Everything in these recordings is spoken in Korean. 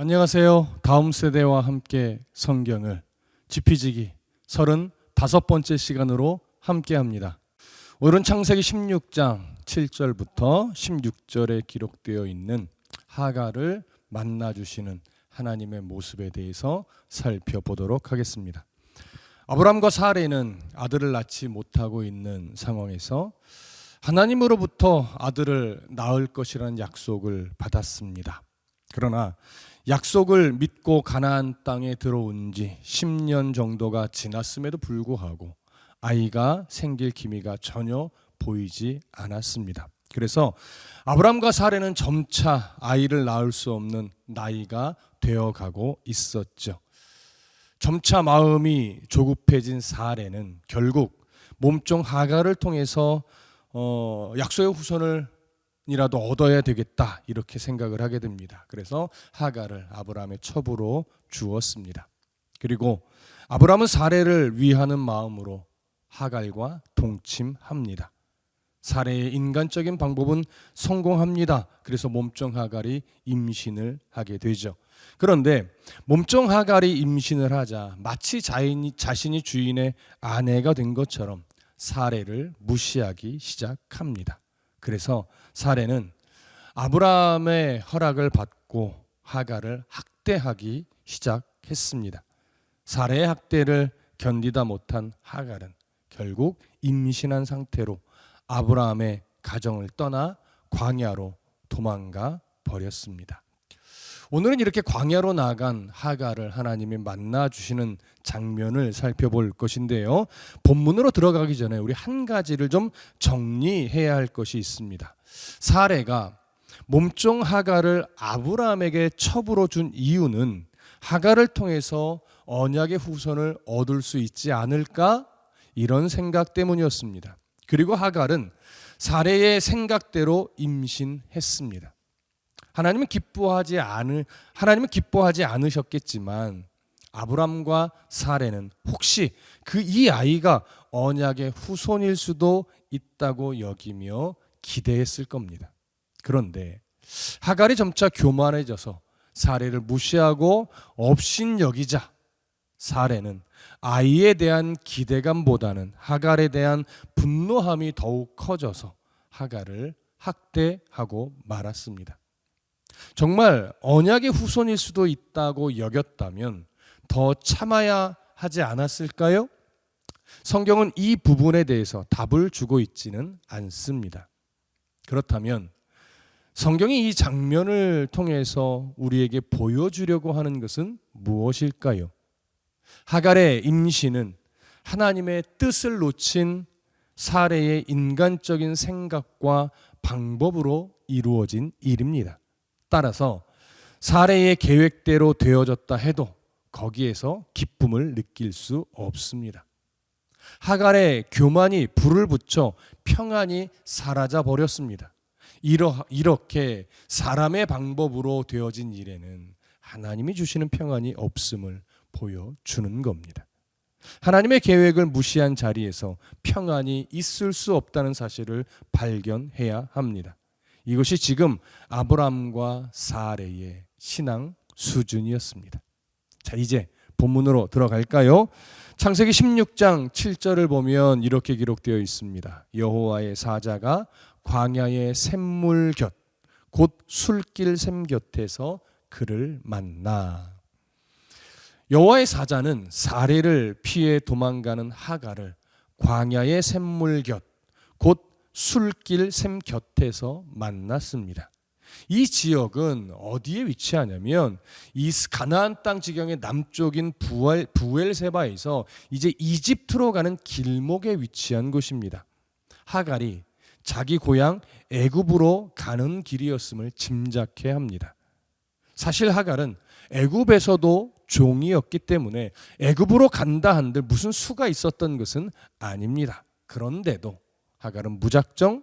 안녕하세요. 다음 세대와 함께 성경을 지피지기 35번째 시간으로 함께 합니다. 오늘은 창세기 16장 7절부터 16절에 기록되어 있는 하가를 만나 주시는 하나님의 모습에 대해서 살펴보도록 하겠습니다. 아브람과 사레는 아들을 낳지 못하고 있는 상황에서 하나님으로부터 아들을 낳을 것이라는 약속을 받았습니다. 그러나 약속을 믿고 가나안 땅에 들어온 지 10년 정도가 지났음에도 불구하고 아이가 생길 기미가 전혀 보이지 않았습니다. 그래서 아브람과 사례는 점차 아이를 낳을 수 없는 나이가 되어 가고 있었죠. 점차 마음이 조급해진 사례는 결국 몸종 하가를 통해서 어, 약속의 후손을 이라도 얻어야 되겠다 이렇게 생각을 하게 됩니다. 그래서 하가를 아브라함의 첩으로 주었습니다. 그리고 아브라함은 사례를 위하는 마음으로 하갈과 동침합니다. 사례의 인간적인 방법은 성공합니다. 그래서 몸종 하갈이 임신을 하게 되죠. 그런데 몸종 하갈이 임신을 하자 마치 자인이, 자신이 주인의 아내가 된 것처럼 사례를 무시하기 시작합니다. 그래서 사례는 아브라함의 허락을 받고 하가를 학대하기 시작했습니다. 사례의 학대를 견디다 못한 하갈은 결국 임신한 상태로 아브라함의 가정을 떠나 광야로 도망가 버렸습니다. 오늘은 이렇게 광야로 나간 하가를 하나님이 만나 주시는 장면을 살펴볼 것인데요. 본문으로 들어가기 전에 우리 한 가지를 좀 정리해야 할 것이 있습니다. 사례가 몸종 하가를 아브라함에게 첩으로 준 이유는 하가를 통해서 언약의 후손을 얻을 수 있지 않을까 이런 생각 때문이었습니다. 그리고 하갈은 사례의 생각대로 임신했습니다. 하나님은 기뻐하지 않을 하나님은 기뻐하지 않으셨겠지만 아브람과 사례는 혹시 그 이 아이가 언약의 후손일 수도 있다고 여기며 기대했을 겁니다. 그런데 하갈이 점차 교만해져서 사례를 무시하고 업신 여기자 사례는 아이에 대한 기대감보다는 하갈에 대한 분노함이 더욱 커져서 하갈을 학대하고 말았습니다. 정말 언약의 후손일 수도 있다고 여겼다면 더 참아야 하지 않았을까요? 성경은 이 부분에 대해서 답을 주고 있지는 않습니다. 그렇다면 성경이 이 장면을 통해서 우리에게 보여주려고 하는 것은 무엇일까요? 하갈의 임신은 하나님의 뜻을 놓친 사례의 인간적인 생각과 방법으로 이루어진 일입니다. 따라서 사례의 계획대로 되어졌다 해도 거기에서 기쁨을 느낄 수 없습니다. 하갈의 교만이 불을 붙여 평안이 사라져 버렸습니다. 이렇게 사람의 방법으로 되어진 일에는 하나님이 주시는 평안이 없음을 보여주는 겁니다. 하나님의 계획을 무시한 자리에서 평안이 있을 수 없다는 사실을 발견해야 합니다. 이것이 지금 아브람과 사레의 신앙 수준이었습니다. 자, 이제 본문으로 들어갈까요? 창세기 16장 7절을 보면 이렇게 기록되어 있습니다. 여호와의 사자가 광야의 샘물 곁, 곧 술길 샘 곁에서 그를 만나. 여호와의 사자는 사례를 피해 도망가는 하가를 광야의 샘물 곁, 곧 술길 샘 곁에서 만났습니다. 이 지역은 어디에 위치하냐면 이 가나안 땅 지경의 남쪽인 부엘, 부엘세바에서 이제 이집트로 가는 길목에 위치한 곳입니다. 하갈이 자기 고향 애굽으로 가는 길이었음을 짐작해 합니다. 사실 하갈은 애굽에서도 종이었기 때문에 애굽으로 간다 한들 무슨 수가 있었던 것은 아닙니다. 그런데도 하갈은 무작정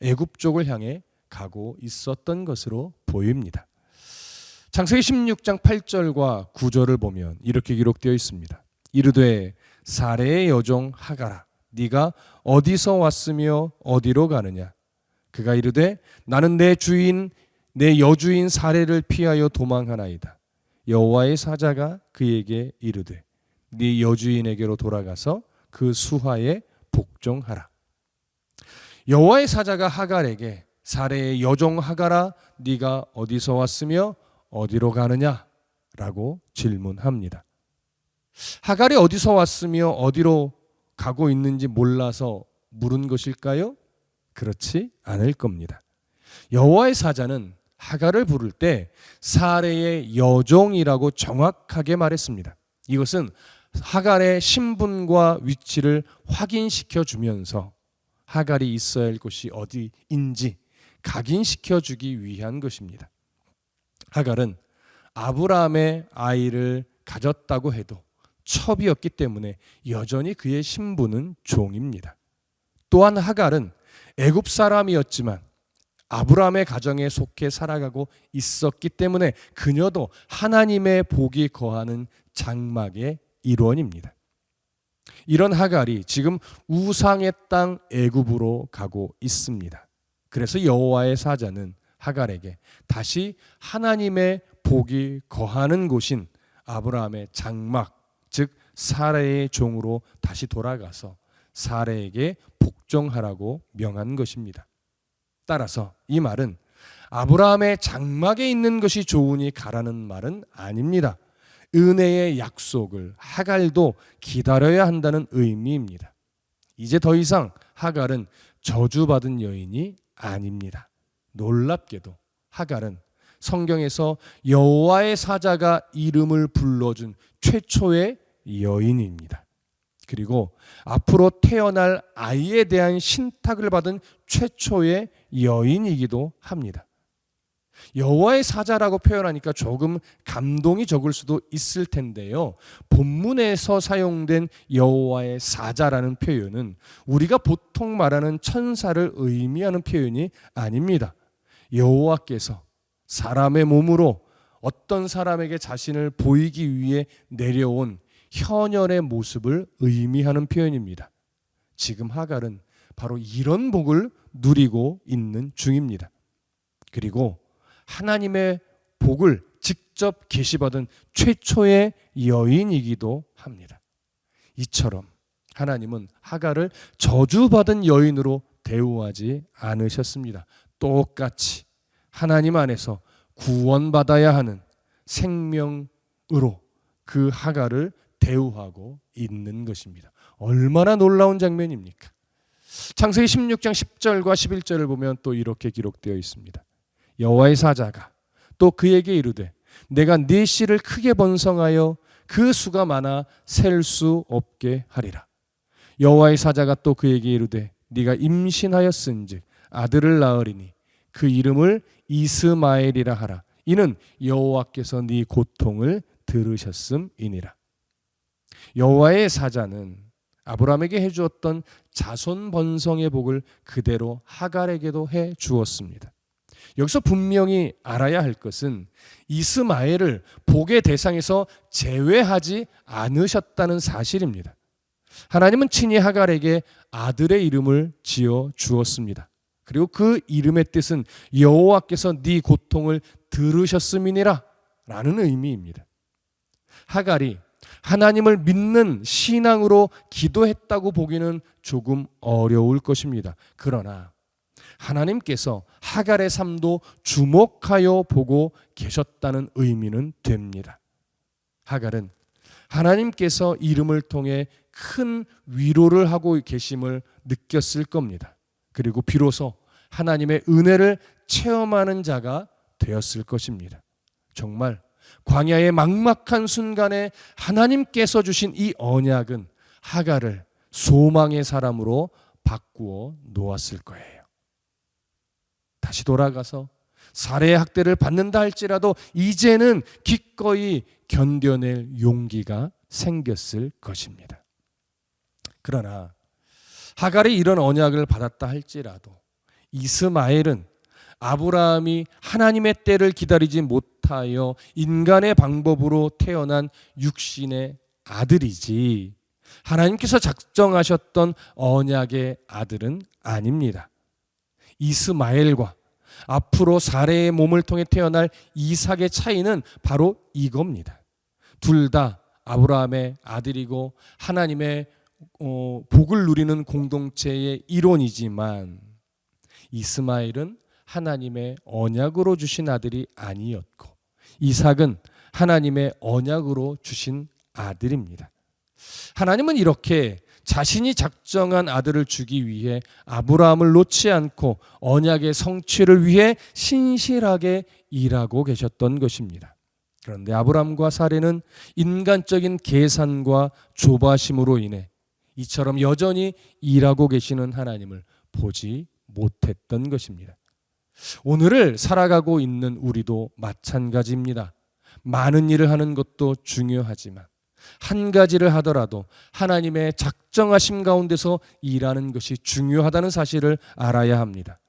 애굽 쪽을 향해 가고 있었던 것으로 보입니다. 창세기 16장 8절과 9절을 보면 이렇게 기록되어 있습니다. 이르되 사레의 여종 하가라 네가 어디서 왔으며 어디로 가느냐 그가 이르되 나는 내 주인 내 여주인 사례를 피하여 도망하나이다 여호와의 사자가 그에게 이르되 네 여주인에게로 돌아가서 그 수하에 복종하라. 여호와의 사자가 하갈에게 사례의 여종 하갈아 네가 어디서 왔으며 어디로 가느냐라고 질문합니다. 하갈이 어디서 왔으며 어디로 가고 있는지 몰라서 물은 것일까요? 그렇지 않을 겁니다. 여호와의 사자는 하갈을 부를 때 사례의 여종이라고 정확하게 말했습니다. 이것은 하갈의 신분과 위치를 확인시켜 주면서 하갈이 있어야 할 곳이 어디인지 각인시켜 주기 위한 것입니다. 하갈은 아브라함의 아이를 가졌다고 해도 첩이었기 때문에 여전히 그의 신분은 종입니다. 또한 하갈은 애굽 사람이었지만 아브라함의 가정에 속해 살아가고 있었기 때문에 그녀도 하나님의 복이 거하는 장막의 일원입니다. 이런 하갈이 지금 우상의 땅 애굽으로 가고 있습니다. 그래서 여호와의 사자는 하갈에게 다시 하나님의 복이 거하는 곳인 아브라함의 장막 즉 사례의 종으로 다시 돌아가서 사례에게 복종하라고 명한 것입니다. 따라서 이 말은 아브라함의 장막에 있는 것이 좋으니 가라는 말은 아닙니다. 은혜의 약속을 하갈도 기다려야 한다는 의미입니다. 이제 더 이상 하갈은 저주받은 여인이 아닙니다. 놀랍게도 하갈은 성경에서 여호와의 사자가 이름을 불러준 최초의 여인입니다. 그리고 앞으로 태어날 아이에 대한 신탁을 받은 최초의 여인이기도 합니다. 여호와의 사자라고 표현하니까 조금 감동이 적을 수도 있을 텐데요. 본문에서 사용된 여호와의 사자라는 표현은 우리가 보통 말하는 천사를 의미하는 표현이 아닙니다. 여호와께서 사람의 몸으로 어떤 사람에게 자신을 보이기 위해 내려온 현연의 모습을 의미하는 표현입니다. 지금 하갈은 바로 이런 복을 누리고 있는 중입니다. 그리고 하나님의 복을 직접 계시받은 최초의 여인이기도 합니다. 이처럼 하나님은 하갈을 저주받은 여인으로 대우하지 않으셨습니다. 똑같이 하나님 안에서 구원받아야 하는 생명으로 그 하갈을 대우하고 있는 것입니다. 얼마나 놀라운 장면입니까? 창세기 16장 10절과 11절을 보면 또 이렇게 기록되어 있습니다. 여호와의 사자가 또 그에게 이르되 내가 네 씨를 크게 번성하여 그 수가 많아 셀 수 없게 하리라. 여호와의 사자가 또 그에게 이르되 네가 임신하였은즉 아들을 낳으리니 그 이름을 이스마엘이라 하라. 이는 여호와께서 네 고통을 들으셨음이니라. 여호와의 사자는 아브라함에게 해 주었던 자손 번성의 복을 그대로 하갈에게도 해 주었습니다. 여기서 분명히 알아야 할 것은 이스마엘을 복의 대상에서 제외하지 않으셨다는 사실입니다. 하나님은 친히 하갈에게 아들의 이름을 지어 주었습니다. 그리고 그 이름의 뜻은 여호와께서 네 고통을 들으셨음이니라 라는 의미입니다. 하갈이 하나님을 믿는 신앙으로 기도했다고 보기는 조금 어려울 것입니다. 그러나 하나님께서 하갈의 삶도 주목하여 보고 계셨다는 의미는 됩니다. 하갈은 하나님께서 이름을 통해 큰 위로를 하고 계심을 느꼈을 겁니다. 그리고 비로소 하나님의 은혜를 체험하는 자가 되었을 것입니다. 정말 광야의 막막한 순간에 하나님께서 주신 이 언약은 하갈을 소망의 사람으로 바꾸어 놓았을 거예요. 다시 돌아가서 살해 학대를 받는다 할지라도 이제는 기꺼이 견뎌낼 용기가 생겼을 것입니다. 그러나 하갈이 이런 언약을 받았다 할지라도 이스마엘은 아브라함이 하나님의 때를 기다리지 못하여 인간의 방법으로 태어난 육신의 아들이지 하나님께서 작정하셨던 언약의 아들은 아닙니다. 이스마엘과 앞으로 사례의 몸을 통해 태어날 이삭의 차이는 바로 이겁니다. 둘 다 아브라함의 아들이고 하나님의 어, 복을 누리는 공동체의 일원이지만 이스마엘은 하나님의 언약으로 주신 아들이 아니었고 이삭은 하나님의 언약으로 주신 아들입니다. 하나님은 이렇게 자신이 작정한 아들을 주기 위해 아브라함을 놓지 않고 언약의 성취를 위해 신실하게 일하고 계셨던 것입니다. 그런데 아브라함과 사례는 인간적인 계산과 조바심으로 인해 이처럼 여전히 일하고 계시는 하나님을 보지 못했던 것입니다. 오늘을 살아가고 있는 우리도 마찬가지입니다. 많은 일을 하는 것도 중요하지만 한 가지를 하더라도 하나님의 작정하심 가운데서 일하는 것이 중요하다는 사실을 알아야 합니다.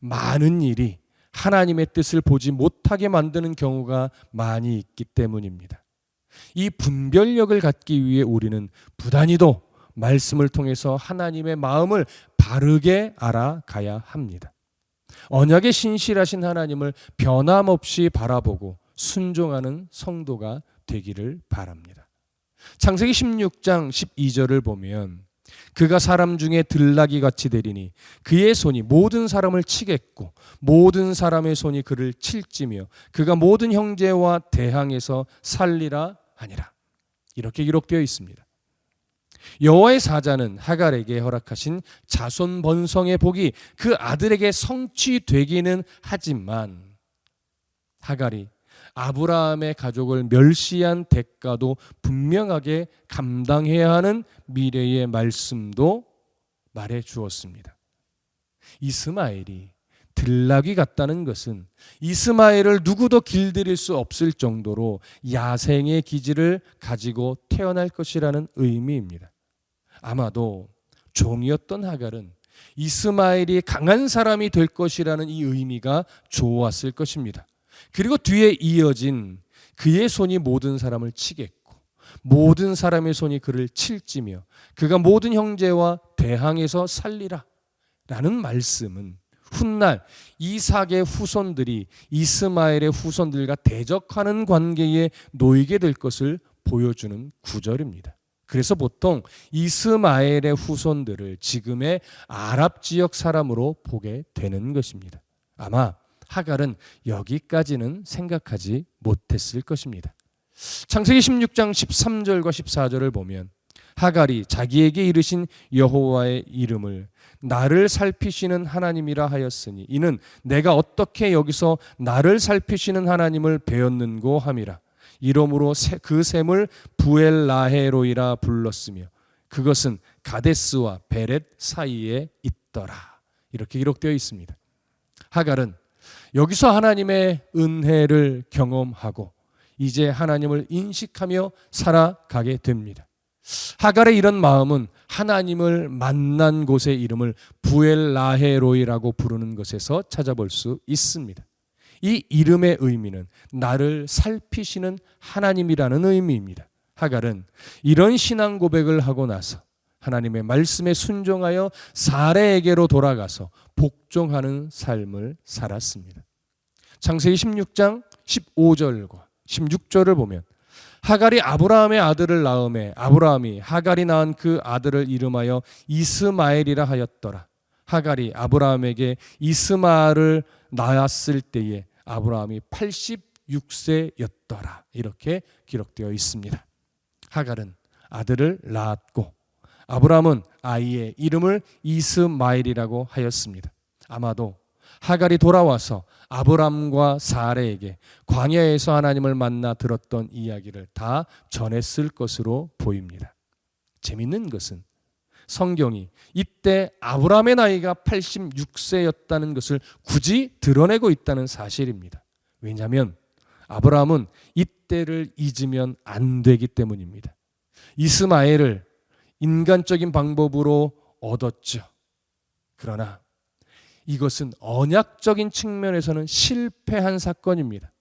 많은 일이 하나님의 뜻을 보지 못하게 만드는 경우가 많이 있기 때문입니다. 이 분별력을 갖기 위해 우리는 부단히도 말씀을 통해서 하나님의 마음을 바르게 알아가야 합니다. 언약에 신실하신 하나님을 변함없이 바라보고 순종하는 성도가 되기를 바랍니다. 창세기 16장 12절을 보면 그가 사람 중에 들나귀 같이 되리니 그의 손이 모든 사람을 치겠고 모든 사람의 손이 그를 칠지며 그가 모든 형제와 대항해서 살리라 하니라. 이렇게 기록되어 있습니다. 여호와의 사자는 하갈에게 허락하신 자손 번성의 복이 그 아들에게 성취되기는 하지만 하갈이 아브라함의 가족을 멸시한 대가도 분명하게 감당해야 하는 미래의 말씀도 말해 주었습니다. 이스마엘이 들락이 같다는 것은 이스마엘을 누구도 길들일 수 없을 정도로 야생의 기질을 가지고 태어날 것이라는 의미입니다. 아마도 종이었던 하갈은 이스마엘이 강한 사람이 될 것이라는 이 의미가 좋았을 것입니다. 그리고 뒤에 이어진 그의 손이 모든 사람을 치겠고 모든 사람의 손이 그를 칠지며 그가 모든 형제와 대항해서 살리라 라는 말씀은 훗날 이삭의 후손들이 이스마엘의 후손들과 대적하는 관계에 놓이게 될 것을 보여주는 구절입니다. 그래서 보통 이스마엘의 후손들을 지금의 아랍 지역 사람으로 보게 되는 것입니다. 아마 하갈은 여기까지는 생각하지 못했을 것입니다. 창세기 16장 13절과 14절을 보면 하갈이 자기에게 이르신 여호와의 이름을 나를 살피시는 하나님이라 하였으니 이는 내가 어떻게 여기서 나를 살피시는 하나님을 배웠는고 함이라 이러므로 그 샘을 부엘라헤로이라 불렀으며 그것은 가데스와 베렛 사이에 있더라 이렇게 기록되어 있습니다. 하갈은 여기서 하나님의 은혜를 경험하고 이제 하나님을 인식하며 살아가게 됩니다. 하갈의 이런 마음은 하나님을 만난 곳의 이름을 부엘라헤로이라고 부르는 것에서 찾아볼 수 있습니다. 이 이름의 의미는 나를 살피시는 하나님이라는 의미입니다. 하갈은 이런 신앙 고백을 하고 나서 하나님의 말씀에 순종하여 사례에게로 돌아가서 복종하는 삶을 살았습니다. 창세기 16장 15절과 16절을 보면 하갈이 아브라함의 아들을 낳음에 아브라함이 하갈이 낳은 그 아들을 이름하여 이스마엘이라 하였더라. 하갈이 아브라함에게 이스마엘을 낳았을 때에 아브라함이 86세였더라. 이렇게 기록되어 있습니다. 하갈은 아들을 낳았고 아브라함은 아이의 이름을 이스마엘이라고 하였습니다. 아마도 하갈이 돌아와서 아브람과 사레에게 광야에서 하나님을 만나 들었던 이야기를 다 전했을 것으로 보입니다. 재밌는 것은 성경이 이때 아브라함의 나이가 86세였다는 것을 굳이 드러내고 있다는 사실입니다. 왜냐하면 아브라함은 이때를 잊으면 안 되기 때문입니다. 이스마엘을 인간적인 방법으로 얻었죠. 그러나 이것은 언약적인 측면에서는 실패한 사건입니다.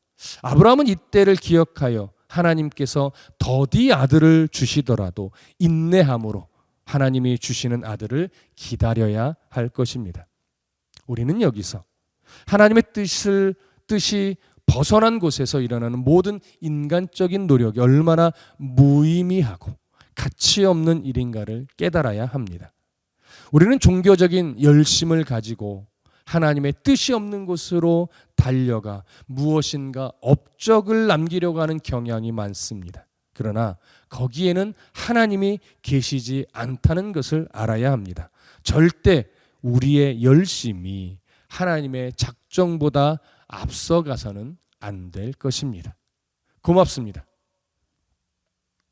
아브라함은 이때를 기억하여 하나님께서 더디 아들을 주시더라도 인내함으로 하나님이 주시는 아들을 기다려야 할 것입니다. 우리는 여기서 하나님의 뜻을 뜻이 벗어난 곳에서 일어나는 모든 인간적인 노력이 얼마나 무의미하고 가치 없는 일인가를 깨달아야 합니다. 우리는 종교적인 열심을 가지고 하나님의 뜻이 없는 곳으로 달려가 무엇인가 업적을 남기려고 하는 경향이 많습니다. 그러나 거기에는 하나님이 계시지 않다는 것을 알아야 합니다. 절대 우리의 열심이 하나님의 작정보다 앞서가서는 안 될 것입니다. 고맙습니다.